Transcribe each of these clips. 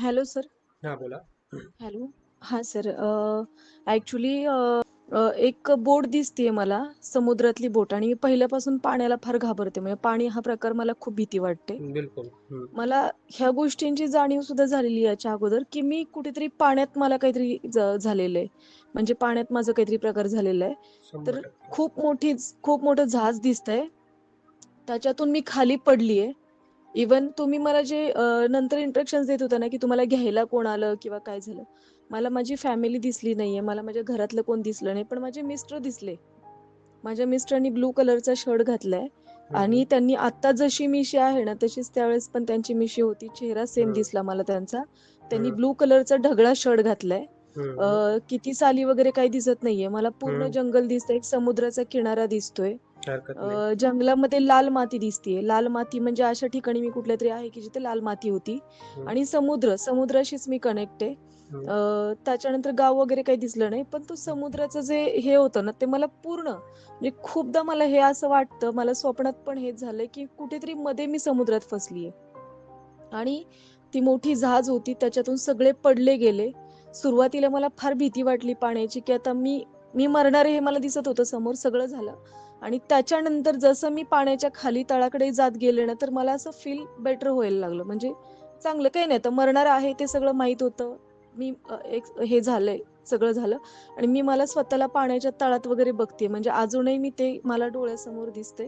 Hello sir. हां, बोला. Hello. हां सर. अ, एक बोट दिसतीये मला, समुद्रातली बोट आणि पहिल्यापासून पाण्याला फार घाबरते. म्हणजे पाणी हा प्रकार मला खूप भीती वाटते. बिलकुल. मला ह्या गोष्टींची जाणीव सुद्धा झालेली आहे याच्या अगोदर, की मी कुठेतरी पाण्यात मला काहीतरी ज झालेलं आहे. म्हणजे पाण्यात माझा काहीतरी प्रकार झालेला आहे. तर 100% खूप मोठी खूप मोठं जहाज दिसतंय. त्याच्यातून मी खाली पडलीये. इव्हन तुम्ही मला जे नंतर इंस्ट्रक्शन्स देत होता ना, की तुम्हाला घ्यायला कोण आलं किंवा काय झालं. मला माझी फॅमिली दिसली नाहीये. मला माझ्या घरातलं कोण दिसलं नाही. पण माझे मिस्टर दिसले. माझ्या मिस्टरांनी ब्लू कलरचा शर्ट घातलाय आणि. त्यांनी आत्ता जशी मिशी आहे ना, तशीच त्यावेळेस पण त्यांची मिशी होती. चेहरा सेम. दिसला मला त्यांचा. त्यांनी. ब्लू कलरचा ढगळा शर्ट घातलाय. किती साली वगैरे काही दिसत नाहीये. मला पूर्ण. जंगल दिसतंय. समुद्राचा किनारा दिसतोय. जंगलामध्ये लाल माती दिसतीये. लाल माती म्हणजे अशा ठिकाणी मी कुठल्यातरी आहे, की जिथे लाल माती होती. आणि समुद्र, समुद्राशीच मी कनेक्ट आहे. त्याच्यानंतर गाव वगैरे काही दिसलं नाही. पण तो. समुद्राचं जे हे होतं ना, ते मला पूर्ण म्हणजे खूपदा मला हे असं वाटतं, मला स्वप्नात पण हेच झालंय, की कुठेतरी मध्ये मी समुद्रात फसलीये. आणि ती मोठी जहाज होती. त्याच्यातून सगळे पडले गेले. सुरुवातीला मला फार भीती वाटली पाण्याची, की आता मी मी मरणार हे मला दिसत होतं समोर. सगळं झालं आणि त्याच्यानंतर जसं मी पाण्याच्या खाली तळाकडे जात गेले ना, तर मला असं फील बेटर व्हायला लागलं. म्हणजे चांगलं काही नाही. आता मरणार आहे ते सगळं माहीत होतं. मी एक हे झालंय, सगळं झालं आणि मी मला स्वतःला पाण्याच्या तळात वगैरे बघतेय. म्हणजे अजूनही मी ते मला डोळ्यासमोर. अ,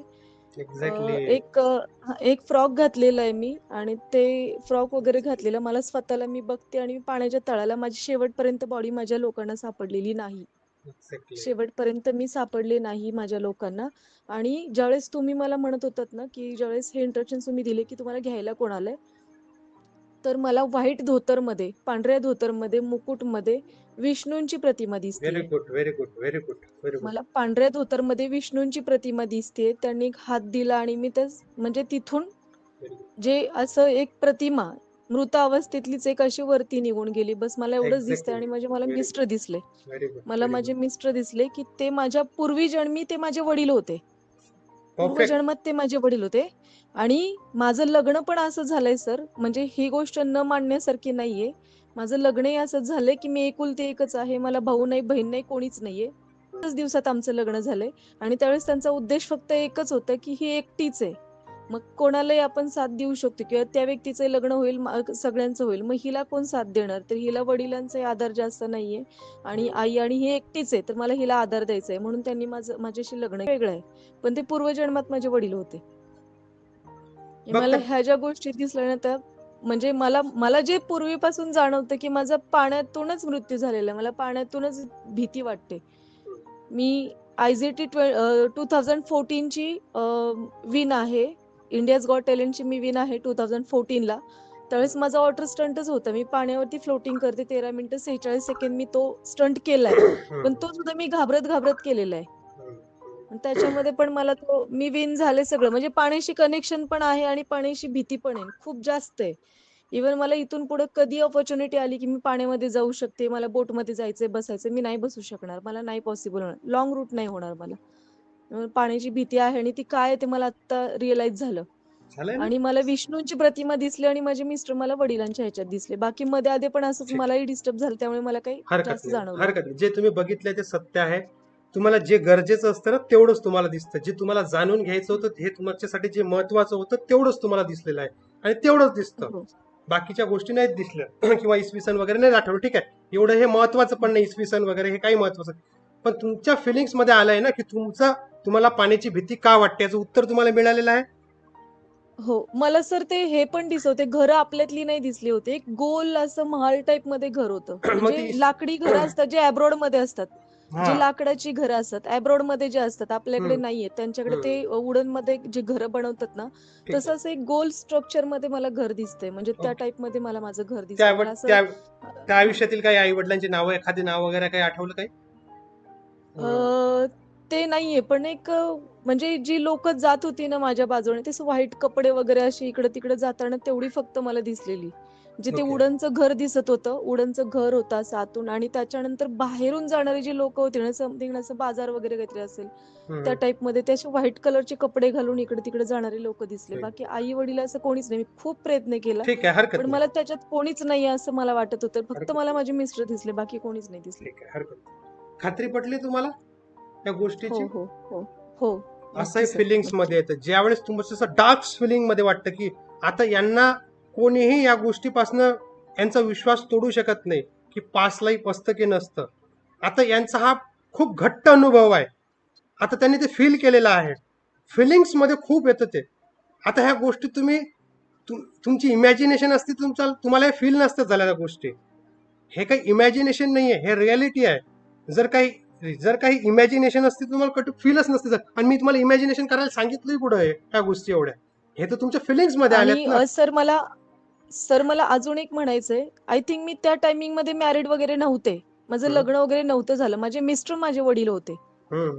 एक्झॅक्टली. एक एक फ्रॉक घातलेला आहे मी आणि ते फ्रॉक वगैरे घातलेलं मला स्वतःला मी बघते आणि पाण्याच्या तळाला माझी शेवटपर्यंत बॉडी माझ्या लोकांना सापडलेली नाही. शेवटपर्यंत मी सापडले नाही माझ्या लोकांना आणि ज्यावेळेस तुम्ही मला म्हणत होतात ना, की ज्यावेळेस हे इंस्ट्रक्शन्स तुम्ही दिले, की तुम्हाला घ्यायला कोण आलंय? तर मला व्हाईट धोतरमध्ये, पांढऱ्या धोतरमध्ये, मुकुटमध्ये विष्णूंची प्रतिमा. Good, very good, very good, very good. मला पांढऱ्या धोतरमध्ये विष्णूंची प्रतिमा दिसतीये. त्यांनी एक हात दिला आणि मी त्या म्हणजे तिथून. जे असं एक प्रतिमा मृत अवस्थेतलीच एक अशी वरती निघून गेली. बस मला एवढंच दिसतंय. आणि माझे मला मिस्टर दिसले. मला माझे. मिस्टर दिसले, की ते माझ्या पूर्वीजन्मी ते माझे वडील होते. परफेक्ट. पूर्वजन्मात ते माझे वडील होते आणि माझं लग्न पण असं झालंय सर, म्हणजे ही गोष्ट न मानण्यासारखी नाहीये. माझं लग्नही असंच झालंय, की मी एकुलती एकच आहे. मला भाऊ नाही, बहीण नाही, कोणीच नाहीये. दिवसात आमचं लग्न झालंय आणि त्यावेळेस त्यांचा उद्देश फक्त एकच होता, की ही एकटीच आहे. मग कोणालाही आपण साथ देऊ शकतो किंवा त्या व्यक्तीचं लग्न होईल, सगळ्यांचं होईल. मग हिला कोण साथ देणार? तर हिला वडिलांचाही आधार जास्त नाहीये आणि. आई आणि ही एकटीच आहे. तर मला हिला आधार द्यायचा आहे. म्हणून त्यांनी माझं माझ्याशी लग्न वेगळं आहे. पण ते पूर्वजन्मात माझे वडील होते. मला ह्या ज्या गोष्टी दिसल्या ना, त्या म्हणजे मला मला जे पूर्वीपासून जाणवतं, की माझा पाण्यातूनच मृत्यू झालेला आहे. मला पाण्यातूनच भीती वाटते. मी आय-झी-टी ट्वे अ, 2014 ची अ, विन आहे. इंडियाज गॉट टॅलेंटची मी विन आहे 2014 ला. त्यावेळेस हं. माझा वॉटर स्टंटच होता. मी पाण्यावरती फ्लोटिंग करते 13 मिनिटं 46 सेकंद मी तो स्टंट केलाय. पण. तो सुद्धा मी घाबरत-घाबरत केलेला आहे. त्याच्यामध्ये पण मला तो मी विन झाले सगळं. म्हणजे पाण्याशी कनेक्शन पण आहे आणि पाण्याची भीती पण आहे. खूप जास्त आहे. इव्हन मला इथून पुढे कधी अपॉर्च्युनिटी आली, की मी पाण्यामध्ये जाऊ शकते, मला बोटमध्ये जायचंय, बसायचंय, मी नाही बसू शकणार. मला नाही पॉसिबल होणार. लाँग रूट नाही होणार मला. पाण्याची भीती आहे आणि ती काय ते मला आत्ता रिअलाईज झालं. आणि मला विष्णूंची प्रतिमा दिसली आणि माझे मिस्टर मला वडिलांच्या ह्याच्यात दिसले. बाकी मध्ये-अधे पण असंच. मलाही डिस्टर्ब झालं. त्यामुळे मला काही जास्त जाणवलं. हरकत. जे तुम्ही बघितलंय ते सत्य आहे. तुम्हाला जे गरजेचं असतं ना, तेवढंच तुम्हाला दिसतं. जे तुम्हाला जाणून घ्यायचं होतं, हे तुमच्यासाठी जे महत्त्वाचं होतं, तेवढंच तुम्हाला दिसलेलं आहे आणि तेवढंच दिसतं. हो. बाकीच्या गोष्टी नाहीत दिसल्या किंवा इसवी सन वगैरे नाही आठवलं. ठीक आहे. एवढं हे महत्त्वाचं पण नाही इसवी सन वगैरे हे काही महत्त्वाचं नाही. पण तुमच्या फिलिंग्समध्ये आलंय ना, की तुमचा तुम्हाला पाण्याची भीती का वाटते? याचं उत्तर तुम्हाला मिळालेलं आहे. हो. मला सर ते हे पण दिसवते, घरं आपल्यातली नाही दिसली होती. एक गोल असं महाल टाइपमध्ये घर होतं. म्हणजे लाकडी घरं असतात, जे अब्रॉडमध्ये असतात. जी. लाकडाची घरं असतात, अब्रॉडमध्ये जे असतात, आपल्याकडे नाहीयेत. त्यांच्याकडे. ते अ, वुडनमध्ये जे घरं बनवतात ना. तसंच एक गोल स्ट्रक्चरमध्ये मला घर दिसतंय. म्हणजे त्या ओके. टाइपमध्ये मला माझं घर असं त्या आयुष्यातील काही आई-वडिलांची नावं, एखादी नाव वगैरे काही आठवलं काही? ते नाहीये. पण एक म्हणजे जी लोकं जात होती ना माझ्या बाजूने, ते व्हाईट कपडे वगैरे अशी इकडं-तिकडं जाताना तेवढी फक्त मला दिसलेली. जिथे. उडनचं घर दिसत होतं उडनचं घर होतं असं आतून आणि त्याच्यानंतर बाहेरून जाणारी जी लोक होती ना समथिंग असं बाजार वगैरे काहीतरी असेल. त्या टाइपमध्ये ते असे व्हाईट कलरचे कपडे घालून इकडे तिकडे जाणारे लोक दिसले. बाकी आई वडील असं कोणीच नाही मी खूप प्रयत्न केला पण मला त्याच्यात कोणीच नाही असं मला वाटत होतं फक्त मला माझे मिस्टर दिसले बाकी कोणीच नाही दिसले. खात्री पटली तुम्हाला त्या गोष्टीची? हो हो हो. हो. असंही फिलिंग्स. मध्ये येतं. ज्यावेळेस तुमचं असं डार्क फिलिंगमध्ये वाटतं की आता यांना कोणीही या गोष्टीपासनं यांचा विश्वास तोडू शकत नाही की पास लाईफ असतं की नसतं. आता यांचा हा खूप घट्ट अनुभव आहे. आता त्यांनी ते फील केलेलं आहे. फिलिंग्समध्ये खूप येतं ते. आता ह्या गोष्टी तुम्ही तुम- तुमची इमॅजिनेशन असते तुमच्या तुम्हाला हे फील नसतं झाल्या गोष्टी. हे काही इमॅजिनेशन नाही आहे हे रियालिटी आहे. जर काही जर काही इमॅजिनेशन असते तुम्हाला कट फीलच नसते जर. आणि मी तुम्हाला इमॅजिनेशन करायला सांगितलंय पुढे ह्या गोष्टी एवढ्या. हे तर तुमच्या फिलिंग्समध्ये अ, सर मला सर मला अजून एक म्हणायचंय. आय थिंक मी त्या टायमिंगमध्ये मॅरिड वगैरे नव्हते. माझं. लग्न वगैरे नव्हतं झालं. माझे मिस्टर माझे वडील होते.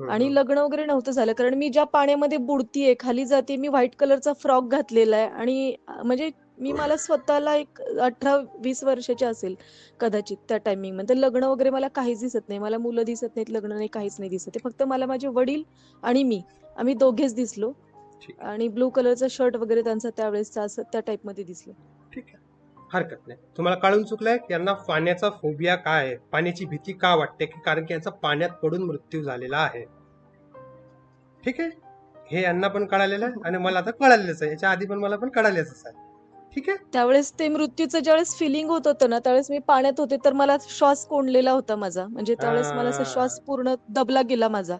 आणि. लग्न वगैरे नव्हतं झालं. कारण मी ज्या पाण्यामध्ये बुडतीये खाली जाते मी व्हाईट कलरचा फ्रॉक घातलेला आहे आणि म्हणजे मी मला स्वतःला एक अठरा वीस वर्षाची असेल कदाचित त्या टायमिंगमध्ये. लग्न वगैरे मला काहीच दिसत नाही. मला मुलं दिसत नाहीत लग्न नाही काहीच नाही दिसत. फक्त मला माझे वडील आणि मी आम्ही दोघेच दिसलो. आणि ब्लू कलरचा शर्ट वगैरे त्यांचा त्यावेळेसचा असं त्या टाइपमध्ये दिसलं. ठीक आहे. हरकत नाही. तुम्हाला कळून चुकलंय यांना पाण्याचा फोबिया काय आहे? पाण्याची भीती का वाटते की कारण की यांचा पाण्यात पडून मृत्यू झालेला आहे? ठीक आहे? हे यांना पण कळालेलं आहे आणि मला आता कळालेलंच आहे. याच्या आधी पण मला पण कळालेलंच आहे. ठीक आहे? त्यावेळेस ते मृत्यूचं ज्यावेळेस फिलिंग होत होतं ना त्यावेळेस मी पाण्यात होते तर मला श्वास कोंडलेला होता माझा. म्हणजे त्यावेळेस मला असा श्वास पूर्ण दबला गेला माझा.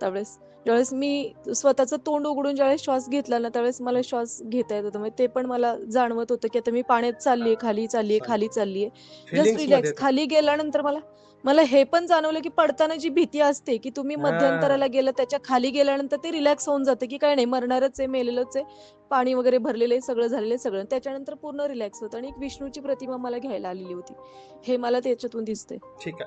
त्यावेळेस ज्यावेळेस मी स्वतःचं तोंड उघडून ज्यावेळेस श्वास घेतला ना त्यावेळेस मला श्वास घेता येत होता. म्हणजे ते पण मला जाणवत होतं की आता मी पाण्यात चाललीये खाली चाललीये खाली चाललीये. जस्ट रिलॅक्स खाली गेल्यानंतर मला मला हे पण जाणवलं की पडताना जी भीती असते की तुम्ही. मध्यंतराला गेलं त्याच्याखाली गेल्यानंतर ते रिलॅक्स होऊन जातं की काय नाही मरणारच आहे मेलेलंच आहे पाणी वगैरे भरलेलं आहे सगळं झालेलं आहे सगळं त्याच्यानंतर पूर्ण रिलॅक्स होतं आणि एक विष्णूची प्रतिमा मला घ्यायला आलेली होती. हे मला त्याच्यातून दिसतंय. ठीक आहे.